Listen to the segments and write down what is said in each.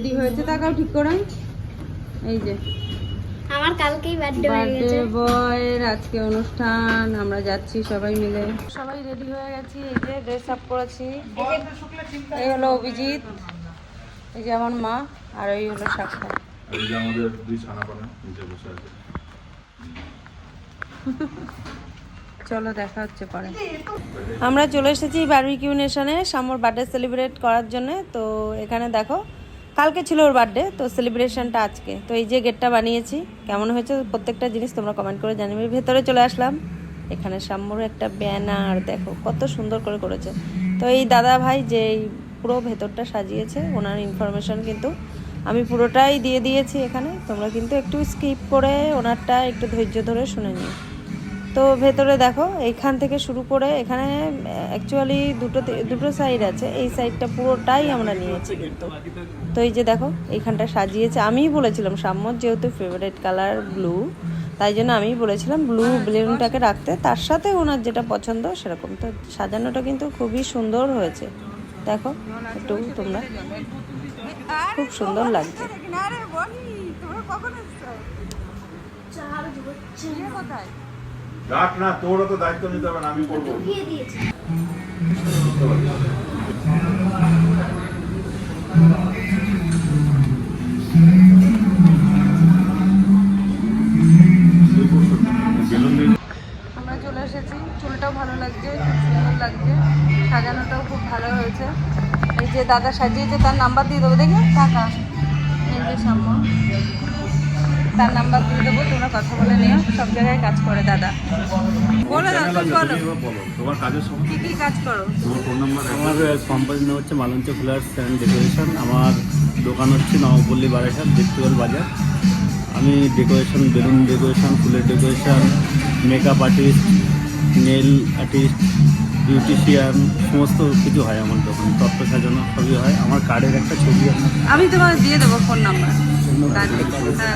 Ready হয়েছে তাকাও ঠিক করে। এই যে। আমার কালকেই বার্থডে হয়ে বার্থডে গেছে। বয়ের আজকে অনুষ্ঠান আমরা যাচ্ছি সবাই মিলে। সবাই রেডি হয়ে গেছি এই যে ড্রেস আপ করেছি। এই হলো অভিজিৎ এই যে আমার মা আর এই হলো সাক্ষা এই যে আমাদের দুই ছানাপানা নিচে বসে আছে। চলো দেখা হচ্ছে পরে। আমরা চলে এসেছি বারবিকিউ নেশনে সামর বার্থডে সেলিব্রেট করার জন্য। তো এখানে দেখো কালকে ছিল ওর বার্থডে তো সেলিব্রেশনটা আজকে। তো এই যে গেটটা বানিয়েছি, কেমন হয়েছে প্রত্যেকটা জিনিস তোমরা কমেন্ট করে জানিবে ভেতরে চলে আসলাম। এখানে সাম্যর একটা ব্যানার দেখো কত সুন্দর করে করেছে। তো এই দাদা ভাই যে পুরো ভেতরটা সাজিয়েছে, ওনার ইনফরমেশন কিন্তু আমি পুরোটাই দিয়ে দিয়েছি এখানে। তোমরা কিন্তু একটু স্কিপ করে ওনারটা একটু ধৈর্য ধরে শুনে নিও। তো ভেতরে দেখো এইখান থেকে শুরু করে এখানে অ্যাকচুয়ালি দুটো দুটো সাইড আছে। এই সাইডটা পুরোটাই আমরা নিয়েছি কিন্তু। তো এই যে দেখো এইখানটা সাজিয়েছে। আমিই বলেছিলাম সাম্যর যেহেতু ফেভারিট কালার ব্লু তাই জন্য আমিই বলেছিলাম ব্লু বেলুনটাকে রাখতে। তার সাথে ওনার যেটা পছন্দ সেরকম। তো সাজানোটা কিন্তু খুবই সুন্দর হয়েছে। দেখো একটু তোমরা। খুব সুন্দর লাগছে। ডাক না তোরও তো দায়িত্ব নিতে হবে না আমি করব। আমরা চলে এসেছি। চুলটাও ভালো লাগছে খুব সুন্দর লাগছে। সাজানোটাও খুব ভালো হয়েছে। এই যে দাদা সাজিয়েছে তার নাম্বার দিয়ে দেবো দেখে? টাকা। এই যে সাম্য তার নাম্বার দিয়ে দেবো তোমরা কথা বলে নিও সব জায়গায় কাজ করে দাদা। বলো দাও চ্যানেল তুমি আছে বলো। তুমি এবার বলো তোমার কাজের সময় কি কি কাজ করো? তোমার ফোন নাম্বার আমার কোম্পানির নাম হচ্ছে মালঞ্চ ফ্লার্স অ্যান্ড ডেকোরেশন আমার দোকান হচ্ছে নবপল্লী বারাসাত দেখতুয়াল বাজার। আমি ডেকোরেশন বেলুন ডেকোরেশন ফুলের decoration makeup artist nail artist beautician সমস্ত কিছু হয় আমার দোকান। তত্ত্ব সাজানো সবই হয়। আমার কার্ডের একটা ছবি আমি তোমার দিয়ে দেবো ফোন নাম্বার আপনাদেরকে। হ্যাঁ।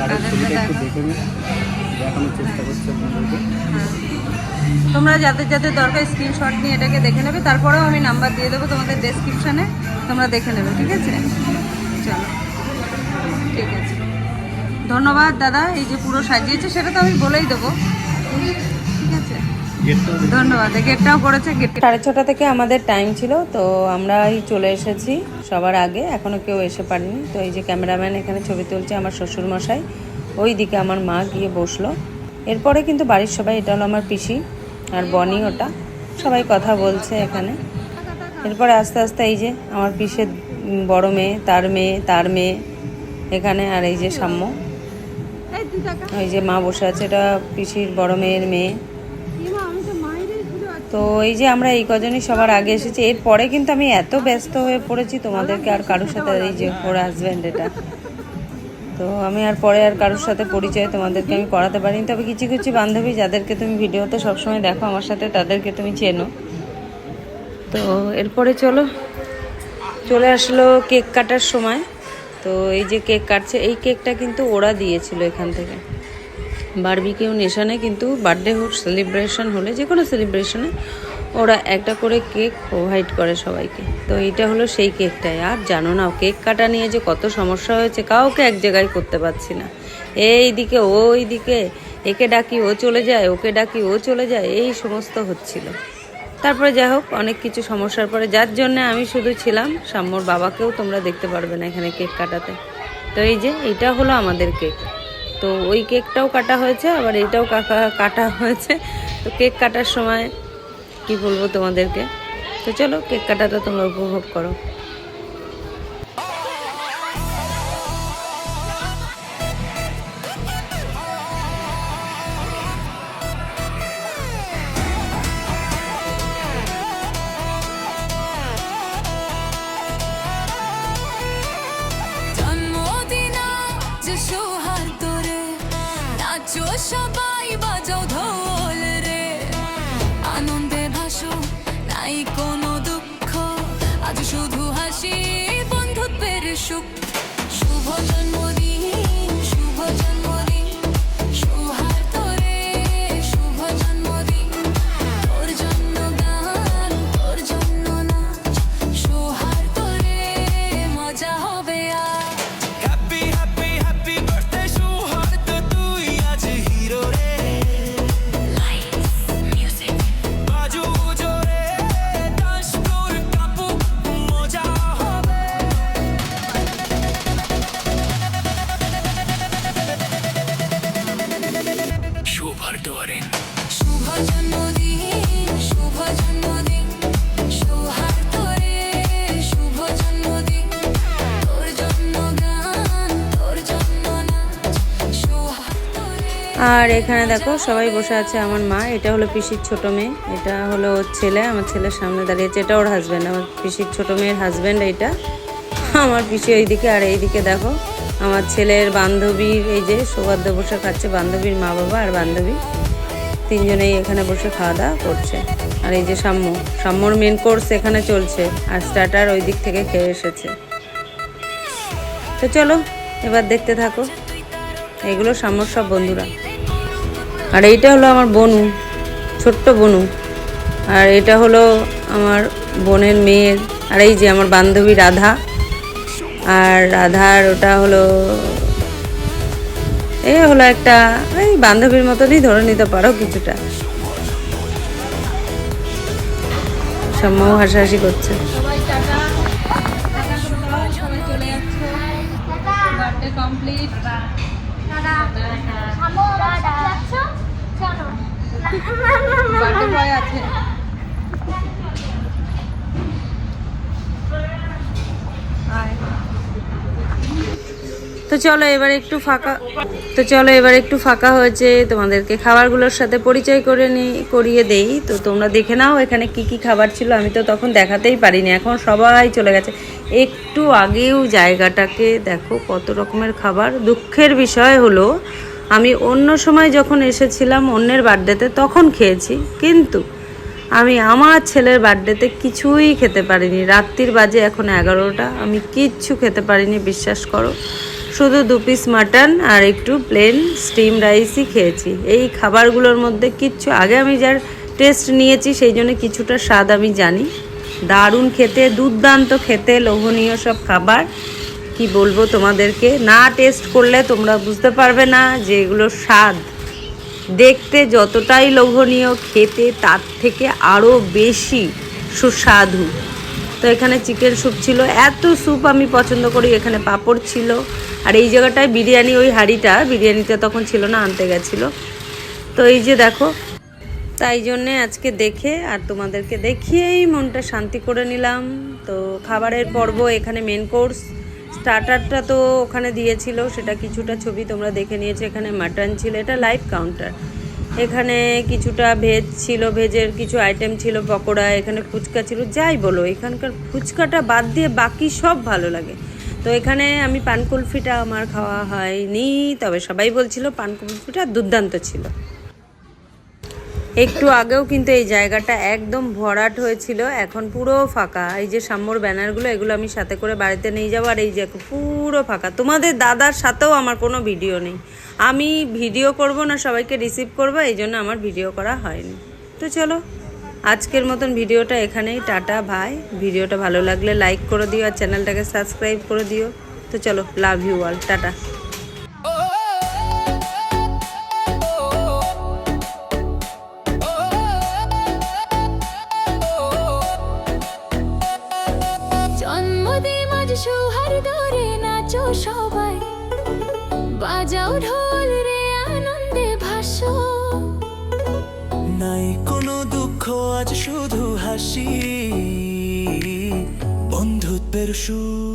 তোমরা যাদের যাদের দরকার স্ক্রিনশট নিয়ে এটাকে দেখে নেবে তারপরেও আমি নাম্বার দিয়ে দেবো তোমাদের ডেসক্রিপশানে তোমরা দেখে নেবে ঠিক আছে? চলো। ঠিক আছে। ধন্যবাদ দাদা এই যে পুরো সাজিয়েছে সেটা তো আমি বলেই দেবো। ধন্যবাদ গেটটাও করেছে গেট সাড়ে ছটা থেকে আমাদের টাইম ছিল তো আমরা এই চলে এসেছি সবার আগে এখনও কেউ এসে পারেনি। তো এই যে ক্যামেরাম্যান এখানে ছবি তুলছে আমার শ্বশুর মশাই ওই দিকে আমার মা গিয়ে বসল। এরপরে কিন্তু বাড়ির সবাই এটা হলো আমার পিসি আর বনি ওটা সবাই কথা বলছে এখানে। এরপরে আস্তে আস্তে এই যে আমার পিসের বড় মেয়ে তার মেয়ে তার মেয়ে এখানে আর এই যে সাম্য। ওই যে মা বসে আছে এটা পিসির বড় মেয়ের মেয়ে। তো এই যে আমরা এই কজনই সবার আগে এসেছি, এরপরে কিন্তু আমি এত ব্যস্ত হয়ে পড়েছি তোমাদেরকে আর কারোর সাথে এই যে ওর হাজব্যান্ড এটা। তো আমি আর পরে আর কারোর সাথে পরিচয় তোমাদেরকে আমি করাতে পারিনি। তবে কিছু কিছু বান্ধবী যাদেরকে তুমি ভিডিওতে সবসময় দেখো আমার সাথে, তাদেরকে তুমি চেনো। তো এরপরে চলো, চলে আসলো কেক কাটার সময়। তো এই যে কেক কাটছে, এই কেকটা কিন্তু ওরা দিয়েছিল এখান থেকে। বারবিকিউ নেশানে কিন্তু বার্থডে হোক, সেলিব্রেশন হলে, যে কোনো সেলিব্রেশনে ওরা একটা করে কেক প্রোভাইড করে সবাইকে। তো এটা হলো সেই কেকটাই। আর জানো না, কেক কাটা নিয়ে যে কত সমস্যা হয়েছে, কাউকে এক জায়গায় করতে পারছি না। এই দিকে, ওই দিকে, একে ডাকি, ও চলে যায়, ওকে ডাকি, ও চলে যায়, এই সমস্ত হচ্ছিল। তারপরে যাই হোক, অনেক কিছু সমস্যার পরে, যার জন্য আমি শুধু ছিলাম, সাম্যর বাবাকেও তোমরা দেখতে পারবে না এখানে কেক কাটাতে। তো এই যে এটা হলো আমাদের কেক। তো ওই কেকটাও কাটা হয়েছে, আবার এইটাও কাকা কাটা হয়েছে। তো কেক কাটার সময় কি বলব তোমাদেরকে? তো চলো, কেক কাটাটা তোমরা উপভোগ করো। নাচো রে আনন্দে নাই কোনো দুঃখ শুধু হাসি বন্ধুত্বের সুখ আর এখানে দেখো সবাই বসে আছে, আমার মা। এটা হলো পিসির ছোট মেয়ে, এটা হলো ছেলে, আমার ছেলের সামনে দাঁড়িয়েছে এটা ওর হাজব্যান্ড আমার পিসির ছোট মেয়ের হাজব্যান্ড এইটা আমার পিসি এইদিকে আর এইদিকে দেখো, আমার ছেলের বান্ধবীর এই যে সৌবাদ্য বসে খাচ্ছে, বান্ধবীর মা বাবা আর বান্ধবী। তিনজনেই এখানে বসে খাওয়া দাওয়া করছে। আর এই যে সাম্য, সাম্যর মেন কোর্স এখানে চলছে, আর স্টার্টার ওই দিক থেকে খেয়ে এসেছে। তো চলো, এবার দেখতে থাকো। এগুলো সাম্যর সব বন্ধুরা। আর এইটা হলো আমার বনু, ছোট্ট বনু। আর এটা হলো আমার বোনের মেয়ের, আর এই যে আমার বান্ধবী রাধা। আর রাধার ওটা হলো এই হলো একটা, এই বান্ধবীর মতনই ধরে নিতে পারো কিছুটা। সম্মাও হাসাহাসি করছে। তো চলো এবার একটু ফাঁকা তো চলো এবার একটু ফাঁকা হয়েছে। তোমাদেরকে খাবারগুলোর সাথে পরিচয় করে নি করিয়ে দেই। তো তোমরা দেখে নাও এখানে কি কি খাবার ছিল। আমি তো তখন দেখাতেই পারিনি। এখন সবাই চলে গেছে। একটু আগেও জায়গাটাকে দেখো কত রকমের খাবার। দুঃখের বিষয় হলো আমি অন্য সময় যখন এসেছিলাম অন্যের বার্থডেতে তখন খেয়েছি, কিন্তু আমি আমার ছেলের বার্থডেতে কিছুই খেতে পারিনি। রাত্রির বাজে এখন এগারোটা, আমি কিচ্ছু খেতে পারিনি, বিশ্বাস করো। শুধু দু পিস মাটন আর একটু প্লেন স্টিম রাইসই খেয়েছি। এই খাবারগুলোর মধ্যে কিচ্ছু, আগে আমি যার টেস্ট নিয়েছি, সেই জন্য কিছুটা স্বাদ আমি জানি। দারুণ খেতে, দুর্দান্ত খেতে, লোভনীয় সব খাবার। কি বলব তোমাদেরকে? না টেস্ট করলে তোমরা বুঝতে পারবে না যে এগুলো স্বাদ। দেখতে যতটাই লোভনীয়, খেতে তার থেকে আরও বেশি সুস্বাদু। তো এখানে চিকেন স্যুপ ছিল। এত স্যুপ আমি পছন্দ করি, এখানে পাঁপড় ছিল। আর এই জায়গাটায় বিরিয়ানি, ওই হাঁড়িটা, বিরিয়ানিটা তখন ছিল না, আনতে গেছিল। তো এই যে দেখো, তাই জন্যে আজকে দেখে আর তোমাদেরকে দেখিয়েই মনটা শান্তি করে নিলাম। তো খাবারের পর্ব এখানে মেন কোর্স স্টার্টারটা তো ওখানে দিয়েছিল, সেটা কিছুটা ছবি তোমরা দেখে নিয়েছো, এখানে মাটন ছিল, এটা লাইভ কাউন্টার। এখানে কিছুটা ভেজ ছিল, ভেজের কিছু আইটেম ছিল, পকোড়া, এখানে ফুচকা ছিল, যাই বলো, এখানকার ফুচকাটা বাদ দিয়ে বাকি সব ভালো লাগে। তো এখানে আমি পানকুলফিটা আমার খাওয়া হয়নি, তবে সবাই বলছিল পানকুলফিটা দুর্দান্ত ছিল। একটু আগেও কিন্তু এই জায়গাটা একদম ভরাট হয়েছিল, এখন পুরো ফাঁকা। এই যে সাম্যর ব্যানারগুলো, এগুলো আমি সাথে করে বাড়িতে নিয়ে যাব, আর এই যে পুরো ফাঁকা। তোমাদের দাদার সাথেও আমার কোনো ভিডিও নেই। আমি ভিডিও করব না, সবাইকে রিসিভ করব, এই জন্য আমার ভিডিও করা হয়নি। তো চলো, আজকের মতন ভিডিওটা এখানেই, টাটা ভাই ভিডিওটা ভালো লাগলে লাইক করে দিও, আর চ্যানেলটাকে সাবস্ক্রাইব করে দিও। তো চলো, লাভ ইউ অল, টাটা। জন্মদিন আজ সৌহার্দ্যরে নাচো সবাই। বাজাও ঢোল রে আনন্দে ভাসো। নাই কোনো দুঃখ, আজ শুধু হাসি। বন্ধুত্বের সুর।